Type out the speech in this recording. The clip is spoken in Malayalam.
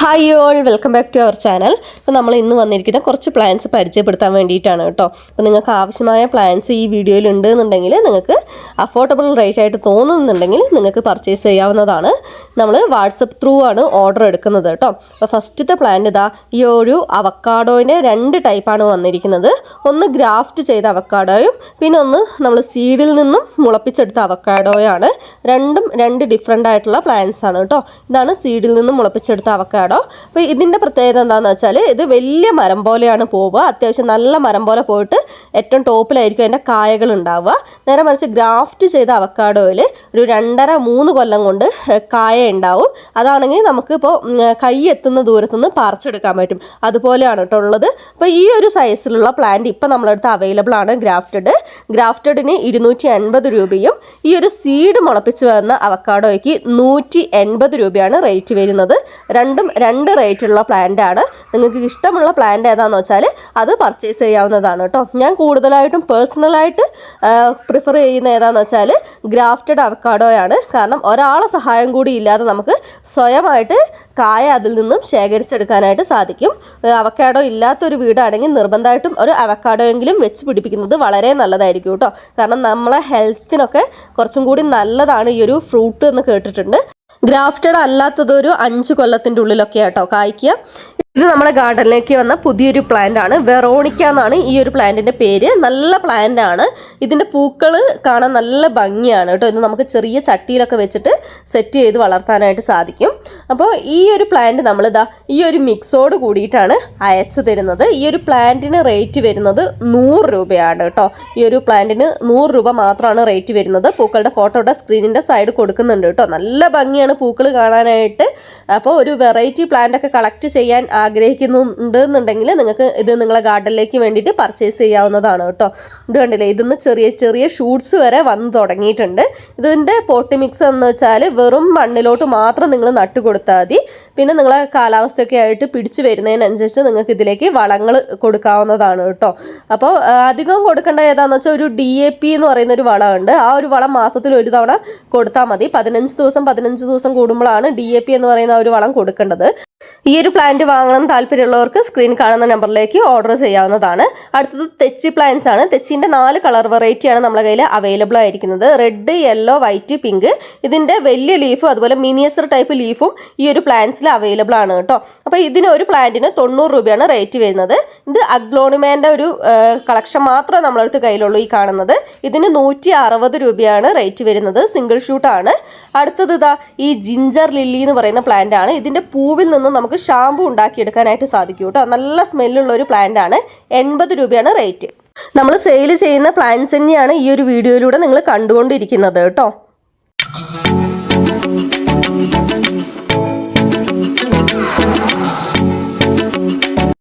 Hi all welcome back to our channel അപ്പോൾ നമ്മൾ ഇന്ന് വന്നിരിക്കുന്ന കുറച്ച് പ്ലാൻസ് പരിചയപ്പെടുത്താൻ വേണ്ടിയിട്ടാണ് കേട്ടോ. അപ്പോൾ നിങ്ങൾക്ക് ആവശ്യമായ പ്ലാൻസ് ഈ വീഡിയോയിൽ ഉണ്ട് എന്നുണ്ടെങ്കിൽ നിങ്ങൾക്ക് അഫോർഡബിൾ റേറ്റ് ആയിട്ട് തോന്നുന്നുണ്ടെങ്കിൽ നിങ്ങൾക്ക് പർച്ചേസ് ചെയ്യാവുന്നതാണ്. നമ്മൾ വാട്സപ്പ് ത്രൂ ആണ് ഓർഡർ എടുക്കുന്നത് കേട്ടോ. അപ്പോൾ ഫസ്റ്റത്തെ പ്ലാന്റ് ഇതാ ഈ ഒരു അവക്കാഡോന്റെ രണ്ട് ടൈപ്പാണ് വന്നിരിക്കുന്നത്. ഒന്ന് ഗ്രാഫ്റ്റ് ചെയ്ത അവക്കാഡോയും പിന്നെ ഒന്ന് നമ്മൾ സീഡിൽ നിന്നും മുളപ്പിച്ചെടുത്ത അവക്കാഡോയാണ് രണ്ടും രണ്ട് ഡിഫറെന്റ് ആയിട്ടുള്ള പ്ലാന്റ്സ് ആണ് കേട്ടോ. ഇതാണ് സീഡിൽ നിന്നും മുളപ്പിച്ചെടുത്ത അവക്കാഡോ അപ്പോൾ ഇതിന്റെ പ്രത്യേകത എന്താണെന്ന് വെച്ചാൽ ഇത് വലിയ മരം പോലെയാണ് പോവുക. അത്യാവശ്യം നല്ല മരം പോലെ പോയിട്ട് ഏറ്റവും ടോപ്പിലായിരിക്കും അതിന്റെ കായകൾ ഉണ്ടാവുക. നേരെ മറിച്ച് ഗ്രാഫ്റ്റ് ചെയ്ത അവക്കാഡോയിൽ ഒരു രണ്ടര മൂന്ന് കൊല്ലം കൊണ്ട് കായ ഉണ്ടാവും. അതാണെങ്കിൽ നമുക്കിപ്പോൾ കൈ എത്തുന്ന ദൂരത്തുനിന്ന് പറിച്ചെടുക്കാൻ പറ്റും. അതുപോലെയാണ് കേട്ടോ ഉള്ളത്. അപ്പോൾ ഈ ഒരു സൈസിലുള്ള പ്ലാന്റ് ഇപ്പോൾ നമ്മളടുത്ത് അവൈലബിൾ ആണ് ഗ്രാഫ്റ്റഡ്. ഗ്രാഫ്റ്റഡിന് ഇരുന്നൂറ്റി അൻപത് രൂപയും ഈ ഒരു സീഡ് മുളപ്പിച്ച് വരുന്ന അവക്കാഡോയ്ക്ക് നൂറ്റി എൺപത് രൂപയാണ് റേറ്റ് വരുന്നത്. രണ്ടും രണ്ട് റേറ്റ് ഉള്ള പ്ലാന്റ് ആണ് നിങ്ങൾക്ക് ഇഷ്ടമുള്ള പ്ലാന്റ് ഏതാണെന്ന് വെച്ചാൽ അത് പർച്ചേസ് ചെയ്യാവുന്നതാണ് കേട്ടോ. ഞാൻ കൂടുതലായിട്ടും പേഴ്സണലായിട്ട് പ്രിഫർ ചെയ്യുന്ന ഏതാണെന്ന് വെച്ചാൽ ഗ്രാഫ്റ്റഡ് അവക്കാഡോയാണ്. കാരണം ഒരാളെ സഹായം കൂടി ഇല്ലാതെ നമുക്ക് സ്വയമായിട്ട് കായ അതിൽ നിന്നും ശേഖരിച്ചെടുക്കാനായിട്ട് സാധിക്കും. അവക്കാഡോ ഇല്ലാത്തൊരു വീടാണെങ്കിൽ നിർബന്ധമായിട്ടും ഒരു അവക്കാഡോയെങ്കിലും വെച്ച് പിടിപ്പിക്കുന്നത് വളരെ നല്ലതായിരിക്കും കേട്ടോ. കാരണം നമ്മളെ ഹെൽത്തിനൊക്കെ കുറച്ചും കൂടി നല്ലതാണ് ഈ ഒരു ഫ്രൂട്ട് എന്ന് കേട്ടിട്ടുണ്ട്. ഗ്രാഫ്റ്റഡ് അല്ലാത്തതൊരു അഞ്ച് കൊല്ലത്തിന്റെ ഉള്ളിലൊക്കെ ആട്ടോ കായ്ക്കുക. ഇത് നമ്മുടെ ഗാർഡനിലേക്ക് വന്ന പുതിയൊരു പ്ലാന്റ് ആണ്. വെറോണിക്ക എന്നാണ് ഈ ഒരു പ്ലാന്റിന്റെ പേര്. നല്ല പ്ലാന്റ് ആണ്. ഇതിന്റെ പൂക്കൾ കാണാൻ നല്ല ഭംഗിയാണ് കേട്ടോ. ഇത് നമുക്ക് ചെറിയ ചട്ടിയിലൊക്കെ വെച്ചിട്ട് സെറ്റ് ചെയ്ത് വളർത്താനായിട്ട് സാധിക്കും. അപ്പോൾ ഈ ഒരു പ്ലാന്റ് നമ്മൾ നമ്മളിതാ ഈ ഒരു മിക്സോട് കൂടിയിട്ടാണ് അയച്ചു തരുന്നത്. ഈ ഒരു പ്ലാന്റിന് റേറ്റ് വരുന്നത് നൂറ് രൂപയാണ് കേട്ടോ. ഈ ഒരു പ്ലാന്റിന് നൂറ് രൂപ മാത്രമാണ് റേറ്റ് വരുന്നത്. പൂക്കളുടെ ഫോട്ടോയുടെ സ്ക്രീനിന്റെ സൈഡ് കൊടുക്കുന്നുണ്ട് കേട്ടോ. നല്ല ഭംഗിയാണ് പൂക്കൾ കാണാനായിട്ട്. അപ്പോൾ ഒരു വെറൈറ്റി പ്ലാന്റ് ഒക്കെ കളക്ട് ചെയ്യാൻ ആഗ്രഹിക്കുന്നുണ്ട് എന്നുണ്ടെങ്കിൽ നിങ്ങൾക്ക് ഇത് നിങ്ങളെ ഗാർഡനിലേക്ക് വേണ്ടിയിട്ട് പർച്ചേസ് ചെയ്യാവുന്നതാണ് കേട്ടോ. ഇത് കണ്ടില്ലേ ഇതിന്ന് ചെറിയ ചെറിയ ഷൂട്ട്സ് വരെ വന്ന് തുടങ്ങിയിട്ടുണ്ട്. ഇതിന്റെ പോട്ടി മിക്സ് എന്ന് വെച്ചാൽ വെറും മണ്ണിലോട്ട് മാത്രം നിങ്ങൾ നട്ട് കൊടുത്താൽ മതി. പിന്നെ നിങ്ങളെ കാലാവസ്ഥയൊക്കെ ആയിട്ട് പിടിച്ചു വരുന്നതിനനുസരിച്ച് നിങ്ങൾക്ക് ഇതിലേക്ക് വളങ്ങൾ കൊടുക്കാവുന്നതാണ് കേട്ടോ. അപ്പോൾ അധികം കൊടുക്കേണ്ട ഏതാണെന്ന് വെച്ചാൽ ഒരു ഡി എ പി എന്ന് പറയുന്ന ഒരു വളമുണ്ട്. ആ ഒരു വളം മാസത്തിൽ ഒരു തവണ കൊടുത്താൽ മതി. പതിനഞ്ച് ദിവസം പതിനഞ്ച് ദിവസം കൂടുമ്പോഴാണ് ഡി എ പി എന്ന് പറയുന്ന ഒരു വളം കൊടുക്കേണ്ടത്. ഈ ഒരു പ്ലാന്റ് വാങ്ങണം താല്പര്യമുള്ളവർക്ക് സ്ക്രീൻ കാണുന്ന നമ്പറിലേക്ക് ഓർഡർ ചെയ്യാവുന്നതാണ്. അടുത്തത് തെച്ചി പ്ലാന്റ്സ് ആണ്. തെച്ചിന്റെ നാല് കളർ വെറൈറ്റിയാണ് നമ്മുടെ കയ്യിൽ അവൈലബിൾ ആയിരിക്കുന്നത്. റെഡ് യെല്ലോ വൈറ്റ് പിങ്ക് ഇതിന്റെ വലിയ ലീഫും അതുപോലെ മിനിയേച്ചർ ടൈപ്പ് ലീഫും ഈ ഒരു പ്ലാന്റ്സിൽ അവൈലബിൾ ആണ് കേട്ടോ. അപ്പോൾ ഇതിന് ഒരു പ്ലാന്റിന് തൊണ്ണൂറ് രൂപയാണ് റേറ്റ് വരുന്നത്. ഇത് അഗ്ലോണിമേന്റെ ഒരു കളക്ഷൻ മാത്രമേ നമ്മളടുത്ത് കയ്യിലുള്ളൂ ഈ കാണുന്നത്. ഇതിന് നൂറ്റി അറുപത് രൂപയാണ് റേറ്റ് വരുന്നത്. സിംഗിൾ ഷൂട്ടാണ് അടുത്തത് ഇതാ ഈ ജിഞ്ചർ ലില്ലി എന്ന് പറയുന്ന പ്ലാന്റ് ആണ്. ഇതിന്റെ പൂവിൽ നിന്ന് നമുക്ക് ഷാമ്പു ഉണ്ടാക്കിയെടുക്കാനായിട്ട് സാധിക്കും കേട്ടോ. നല്ല സ്മെല്ലുള്ള ഒരു പ്ലാന്റ് ആണ്. എൺപത് രൂപയാണ് റേറ്റ് നമ്മൾ സെയിൽ ചെയ്യുന്ന പ്ലാന്റ്സ് തന്നെയാണ് ഈ ഒരു വീഡിയോയിലൂടെ നിങ്ങൾ കണ്ടുകൊണ്ടിരിക്കുന്നത് കേട്ടോ.